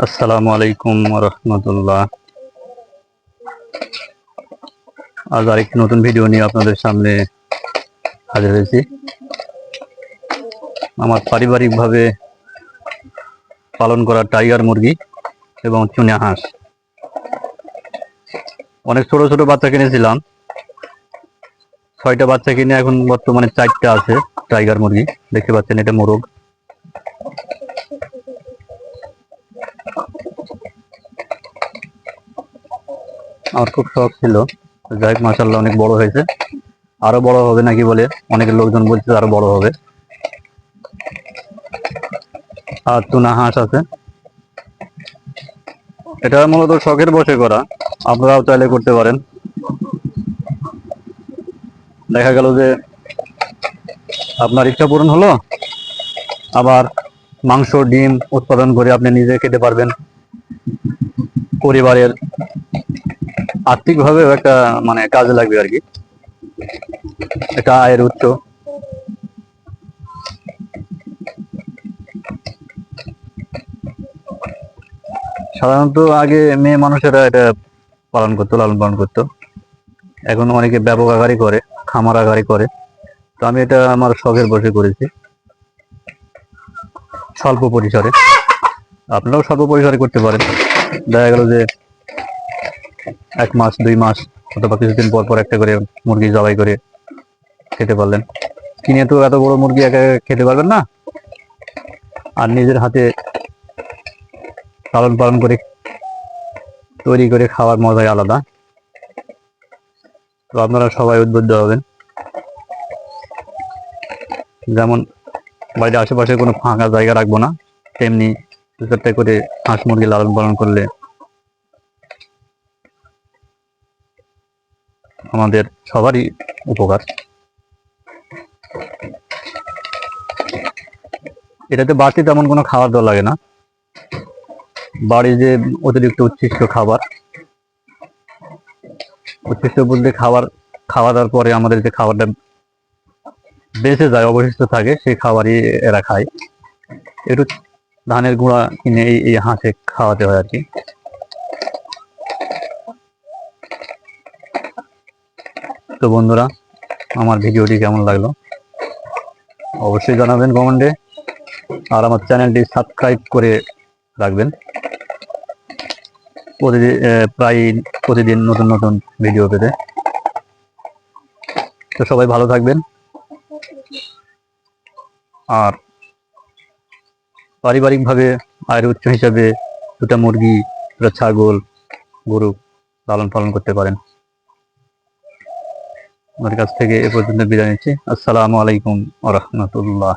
আসসালামু আলাইকুম রহমতুল্লাহ আজ আরেকটি নতুন ভিডিও নিয়ে আপনাদের সামনে হাজির হয়েছি। আমার পারিবারিকভাবে পালন করা টাইগার মুরগি এবং চুনা হাঁস। অনেক ছোট ছোট বাচ্চা কিনেছিলাম। ছয়টা বাচ্চা কিনে এখন বর্তমানে চারটা আছে টাইগার মুরগি। দেখতে পাচ্ছেন এটা মোরগ। আমার খুব শখ ছিল। যাই মাসাল্লাহ অনেক বড় হয়েছে। আরও বড় হবে নাকি বলে অনেক লোকজন বলছে আরও বড় হবে। আর টুনা হাঁস আছে। এটা মূলত শখের বসে করা। আপনারাও চাইলে করতে পারেন। দেখা গেল যে আপনার ইচ্ছা পূরণ হলো, আবার মাংস, ডিম উৎপাদন করে আপনি নিজে খেতে পারবেন। পরিবারের আর্থিকভাবেও একটা মানে কাজে লাগবে আর কি। একটা আয়ের উৎস। সাধারণত আগে মেয়ে মানুষেরা এটা পালন করতো, লালন পালন করতো। এখন অনেকে ব্যাপক আকারই করে, খামার আকারই করে। তো আমি এটা আমার শখের বসে করেছি। স্বল্প পরিসরে। আপনারাও স্বল্প পরিসরে করতে পারেন। দেখা গেল যে এক মাস, দুই মাস, অথবা কিছুদিন পর পর একটা করে মুরগি জবাই করে খেতে পারলেন। কিনে তো এত বড় মুরগি একা খেতে পারবেন না। আর নিজের হাতে লালন পালন করে তৈরি করে খাওয়ার মজাই আলাদা। তো আপনারা সবাই উদ্বুদ্ধ হবেন। যেমন বাড়ির আশেপাশে কোনো ফাঁকা জায়গা রাখব না, তেমনি দু করে হাঁস মুরগি লালন পালন করলে আমাদের সবারই উপকার। এটাতে বাড়তি তেমন কোনো খাবার দেওয়া লাগে না। বাড়ির যে অতিরিক্ত উচ্ছিষ্ট খাবার, উচ্ছিষ্ট বলতে খাবার, খাওয়া দাওয়ার পরে আমাদের যে খাবারটা বেঁচে যায়, অবশিষ্ট থাকে, সেই খাবারই এরা খায়। একটু ধানের গুঁড়া কিনে এই হাঁসে খাওয়াতে হয় আর কি। তো বন্ধুরা, আমার ভিডিওটি কেমন লাগল? অবশ্যই জানাবেন কমেন্টে, আর আমার চ্যানেলটি সাবস্ক্রাইব করে রাখবেন। প্রতিদিন প্রায় প্রতিদিন নতুন নতুন ভিডিও পেতে। তো সবাই ভালো থাকবেন। আর পারিবারিকভাবে আয়ের উৎস হিসাবে দুটা মুরগি, দুটা ছাগল, গরু লালন পালন করতে পারেন। আমার কাছ থেকে এ পর্যন্ত বিদায় নিচ্ছি। আসসালামু আলাইকুম আ রহমতুল্লাহ।